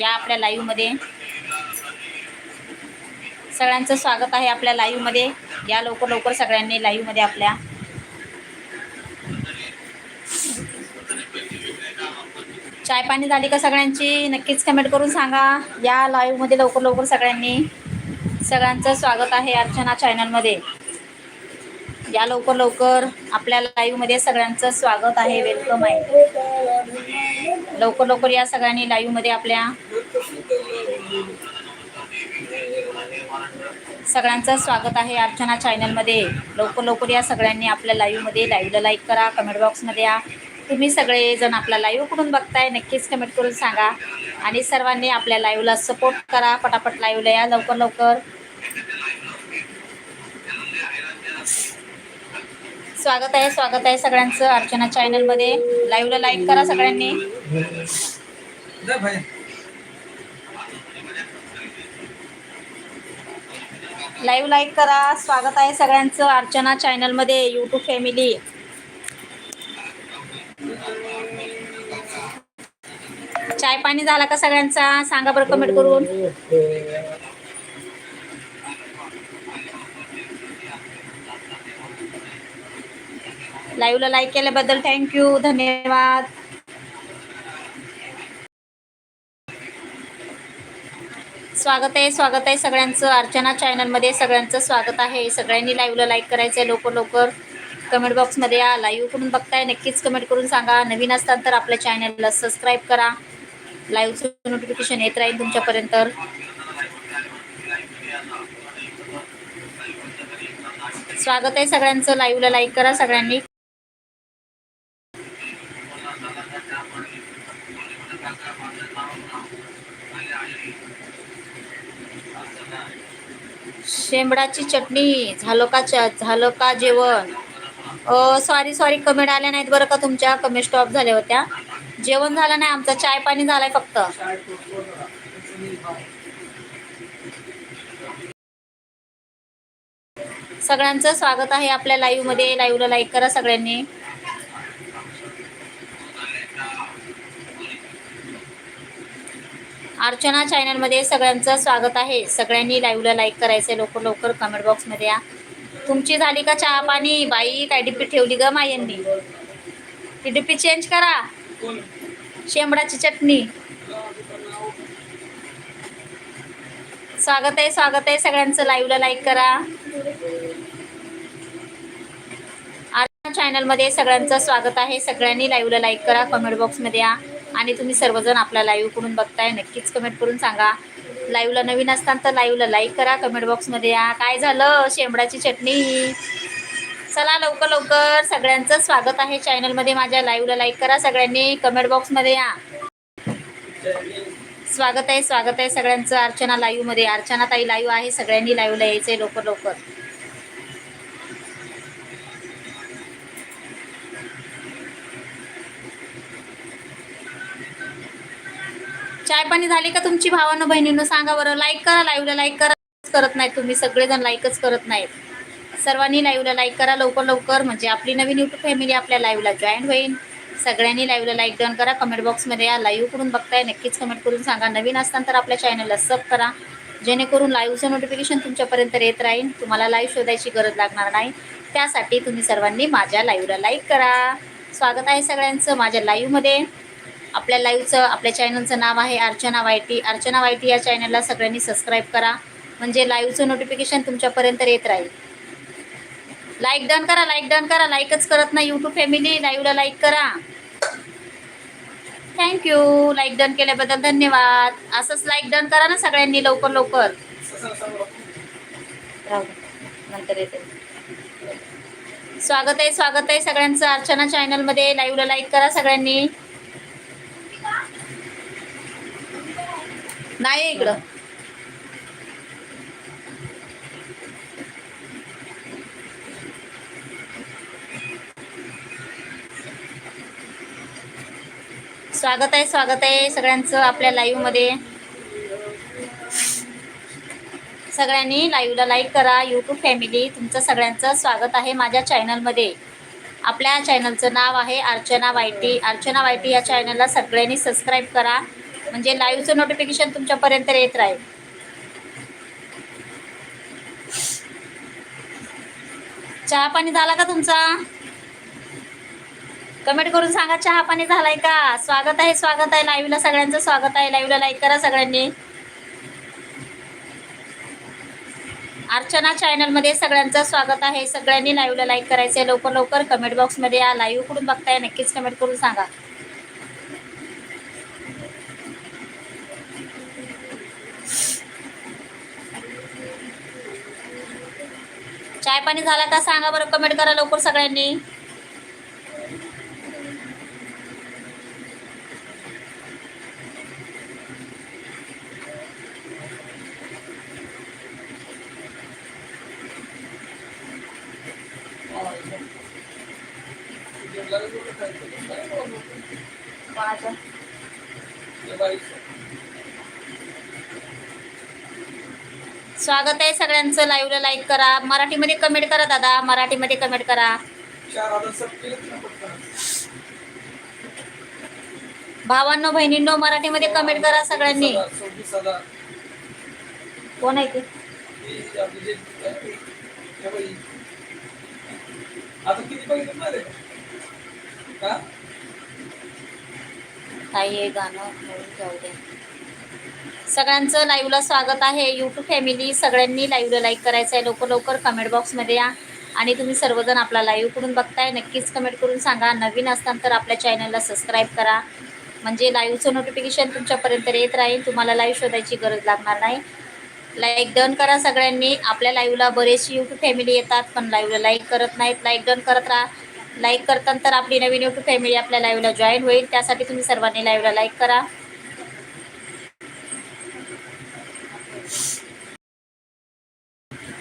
या आपल्या लाईव्हमध्ये सगळ्यांचं स्वागत आहे आपल्या लाईव्हमध्ये या लवकर लवकर सगळ्यांनी लाईव्हमध्ये आपल्या. चाय पाणी झाली का सगळ्यांची? नक्कीच कमेंट करून सांगा. या लाईव्हमध्ये लवकर लवकर सगळ्यांनी. सगळ्यांचं स्वागत आहे अर्चना चॅनलमध्ये या लवकर लवकर आपल्या लाईव्हमध्ये सगळ्यांचं स्वागत आहे. वेलकम आहे. लवकर लवकर या सगळ्यांनी लाईव्हमध्ये आपल्या. सगळ्यांचं स्वागत आहे अर्चना चॅनलमध्ये. लवकर लवकर या सगळ्यांनी आपल्या लाईव्हमध्ये लाईव्हला लाईक करा कमेंट बॉक्समध्ये या. तुम्ही सगळेजण आपला लाईव्ह कुठून बघताय नक्कीच कमेंट करून सांगा. आणि सर्वांनी आपल्या लाईव्हला सपोर्ट करा. पटापट लाईव्हला या लवकर लवकर. स्वागत आहे स्वागत आहे सगळ्यांचं अर्चना चॅनलमध्ये. लाईव्हला लाईक करा सगळ्यांनी. लाईव्ह लाईक करा. स्वागत आहे सगळ्यांचं अर्चना चॅनलमध्ये यूट्यूब फॅमिली चाय पाणी झाला का सगळ्यांचा? सांगा बरं कमेंट करून. लाईव्हला लाईक केल्याबद्दल थँक्यू धन्यवाद. स्वागत आहे स्वागत आहे सगळ्यांचं. अर्चना चॅनलमध्ये सगळ्यांचं स्वागत आहे. सगळ्यांनी लाईव्हला लाईक करायचं आहे लवकर लवकर कमेंट बॉक्समध्ये या. लाईव्ह करून बघताय नक्कीच कमेंट करून सांगा. नवीन असतात तर आपल्या चॅनलला सबस्क्राईब करा. लाईव्हचं नोटिफिकेशन येत राहील तुमच्यापर्यंत. स्वागत आहे सगळ्यांचं. लाईव्हला लाईक करा सगळ्यांनी. शेंबडाची चटणी झालं का च झालं का जेवण सॉरी सॉरी कमेंट आल्या नाहीत बरं का तुमच्या? कमेंट स्टॉप झाल्या होत्या. जेवण झालं नाही आमचं. चाय पाणी झालंय फक्त. सगळ्यांचं स्वागत आहे आपल्या लाईव्हमध्ये. लाईव्हला लाईक करा सगळ्यांनी. अर्चना चॅनलमध्ये सगळ्यांचं स्वागत आहे. सगळ्यांनी लाईव्हला लाईक करायचं लवकर लवकर कमेंट बॉक्समध्ये या. तुमची झाली का चहा पाणी? बाई काय डिप्पी ठेवली ग मायांनी? ती डिप्पी चेंज करा. शेंबडाची चटणी. स्वागत आहे स्वागत आहे. सगळ्यांचं लाईव्हला लाईक करा. अर्चना चॅनलमध्ये सगळ्यांचं स्वागत आहे. सगळ्यांनी लाईव्हला लाईक करा. कमेंट बॉक्समध्ये या. आणि तुम्ही सर्वजण आपला लाईव्ह कुठून बघताय नक्कीच कमेंट करून सांगा. लाईव्हला नवीन असताना तर लाईव्हला लाईक करा कमेंट बॉक्समध्ये या. काय झालं? शेंबडाची चटणी. चला लवकर लवकर. सगळ्यांचं स्वागत आहे चॅनलमध्ये माझ्या. लाईव्हला लाईक करा सगळ्यांनी. कमेंट बॉक्समध्ये या. स्वागत आहे स्वागत आहे सगळ्यांचं. अर्चना लाईव्हमध्ये अर्चना ताई लाईव्ह आहे. सगळ्यांनी लाईव्हला यायचं आहे लवकर लवकर. चाय पाणी झाली का तुमची भावानं बहिणीनं सांगा बरं. लाईक करा लाईव्हला लाईक करा. करत नाहीत तुम्ही. सगळेजण लाईकच करत नाहीत. सर्वांनी लाईव्हला लाईक करा. लवकर लवकर. म्हणजे आपली नवीन यूट्यूब फॅमिली आपल्या लाईव्हला जॉईन होईल. सगळ्यांनी लाईव्हला लाईक डन करा. कमेंट बॉक्समध्ये या लाईव्ह करून बघताय. नक्कीच कमेंट करून सांगा. नवीन असताना तर आपल्या चॅनलला सब करा. जेणेकरून लाईव्हचं नोटिफिकेशन तुमच्यापर्यंत येत राहील. तुम्हाला लाईव्ह शोधायची गरज लागणार नाही. त्यासाठी तुम्ही सर्वांनी माझ्या लाईव्हला लाईक करा. स्वागत आहे सगळ्यांचं माझ्या लाईव्हमध्ये आपल्या लाईव्हचं आपल्या चॅनलचं नाव आहे अर्चना वायटी. अर्चना वायटी या चॅनलला सगळ्यांनी सबस्क्राईब करा. म्हणजे लाईव्हचं नोटिफिकेशन तुमच्यापर्यंत येत राहील. लाईक डन करा लाईक डन करा. लाईकच करत नाही यूट्यूब फॅमिली लाईव्हला लाईक करा. थँक्यू लाईक डन केल्याबद्दल धन्यवाद. असंच लाईक डन करा ना सगळ्यांनी लवकर लवकर. नंतर येते. स्वागत आहे स्वागत आहे सगळ्यांचं. अर्चना चॅनलमध्ये लाईव्हला लाईक करा सगळ्यांनी. नाही इकडं. स्वागत आहे स्वागत आहे सगळ्यांचं आपल्या लाईव्हमध्ये. सगळ्यांनी लाईव्हला लाईक करा यूट्यूब फॅमिली तुमचं सगळ्यांचं स्वागत आहे माझ्या चॅनलमध्ये आपल्या चॅनलचं नाव आहे अर्चना वायटी. अर्चना वायटी या चॅनलला सगळ्यांनी सबस्क्राईब करा. म्हणजे लाईव्हचं नोटिफिकेशन तुमच्यापर्यंत येत राहील. चहा पाणी झाला का तुमचा? कमेंट करून सांगा चहा पाणी झालाय का? स्वागत आहे स्वागत आहे. लाईव्हला सगळ्यांचं स्वागत आहे. लाईव्हला लाईक करा सगळ्यांनी. अर्चना चॅनलमध्ये सगळ्यांचं स्वागत आहे. सगळ्यांनी लाईव्हला लाईक करायचं आहे लवकर लवकर कमेंट बॉक्समध्ये या. लाईव्ह कुठून बघताय? नक्कीच कमेंट करून सांगा. चाय पाणी झाला का सांगा बरं कमेंट करा लवकर सगळ्यांनी. स्वागत आहे सगळ्यांचं. लाईव्हला लाईक करा. मराठीमध्ये कमेंट करा दादा. मराठीमध्ये कमेंट करा. भावांनो बहिणींनो मराठीमध्ये कमेंट करा सगळ्यांनी. कोण आहे ते? काही गाणं जाऊ दे. सगळ्यांचं लाईव्हला स्वागत आहे. यूट्यूब फॅमिली सगळ्यांनी लाईव्हला लाईक करायचं आहे. लवकर लवकर कमेंट बॉक्समध्ये या. आणि तुम्ही सर्वजण आपला लाईव्ह करून बघताय नक्कीच कमेंट करून सांगा. नवीन असताना तर आपल्या चॅनलला सबस्क्राईब करा. म्हणजे लाईव्हचं नोटिफिकेशन तुमच्यापर्यंत येत राहील. तुम्हाला लाईव्ह शोधायची गरज लागणार नाही. लाईक डन करा सगळ्यांनी. आपल्या लाईव्हला बरेचशी यूट्यूब फॅमिली येतात पण लाईव्हला लाईक करत नाहीत. लाईक डन करत राहा. लाईक करताना तर आपली नवीन यूट्यूब फॅमिली आपल्या लाईव्हला जॉईन होईल. त्यासाठी तुम्ही सर्वांनी लाईव्हला लाईक करा.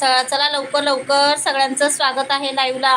चला लवकर लवकर. सगळ्यांचं स्वागत आहे लाईव्हला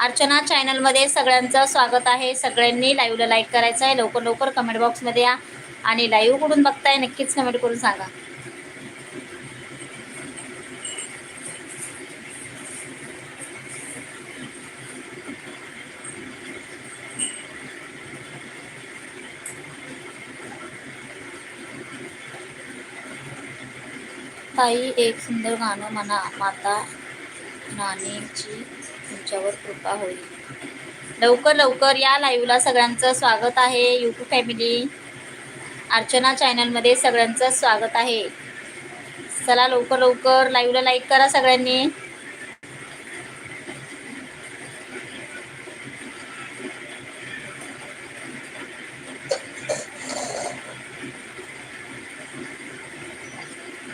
अर्चना चॅनलमध्ये सगळ्यांचं स्वागत आहे. सगळ्यांनी लाईव्हला लाईक करायचं आहे. लवकर लवकर कमेंट बॉक्समध्ये या. आणि लाईव्ह कुठून बघताय नक्कीच कमेंट करून सांगा. ताई एक सुंदर गाणं म्हणा माता नानीची तुमच्यावर कृपा होईल. लवकर लवकर या लाईव्हला सगळ्यांचं स्वागत आहे. यूट्यूब फॅमिली अर्चना चॅनलमध्ये सगळ्यांचं स्वागत आहे. चला लवकर लवकर लाईव्हला लाईक करा सगळ्यांनी.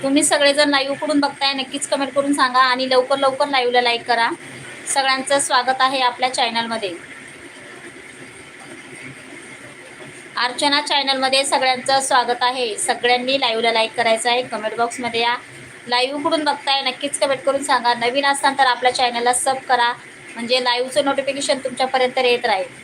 तुम्ही सगळेजण लाईव्ह उकडून बघताय नक्कीच कमेंट करून सांगा आणि लवकर लवकर लाईव्हला लाईक करा. सगळ्यांचं स्वागत आहे आपल्या चॅनलमध्ये अर्चना चॅनलमध्ये सगळ्यांचं स्वागत आहे. सगळ्यांनी लाईव्हला लाईक करायचं आहे. कमेंट बॉक्समध्ये या. लाईव्ह उकडून बघताय नक्कीच कमेंट करून सांगा. नवीन असताना तर आपल्या चॅनलला सब करा. म्हणजे लाईव्हचं नोटिफिकेशन तुमच्यापर्यंत येत राहील.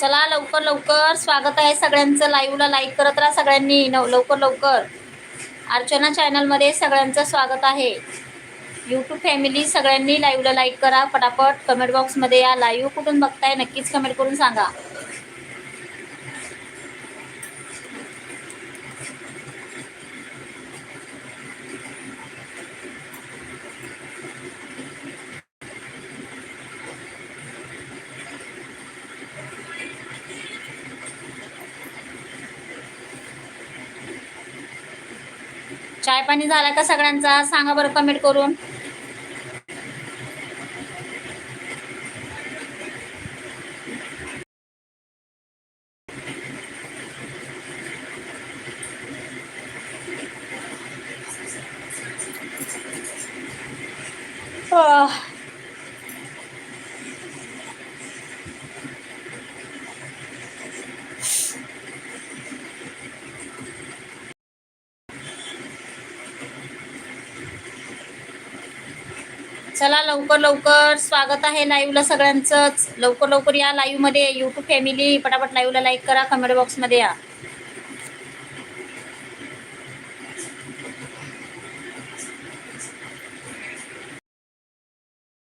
चला लवकर लवकर स्वागत आहे सगळ्यांचं. लाईव्हला लाईक करत राहा सगळ्यांनी. नव लवकर लवकर. अर्चना चॅनलमध्ये सगळ्यांचं स्वागत आहे. यूट्यूब फॅमिली सगळ्यांनी लाईव्हला लाईक करा. पटापट कमेंट बॉक्समध्ये या. लाईव्ह कुठून बघताय नक्कीच कमेंट करून सांगा. चाय पाणी झाला का सगळ्यांचा सांगा बरं कमेंट करून आह. चला लवकर लवकर स्वागत आहे लाईव्हला सगळ्यांचंच. लवकर लवकर या लाईव्हमध्ये यूट्यूब फॅमिली पटापट लाईव्हला लाईक करा कमेंट बॉक्समध्ये या.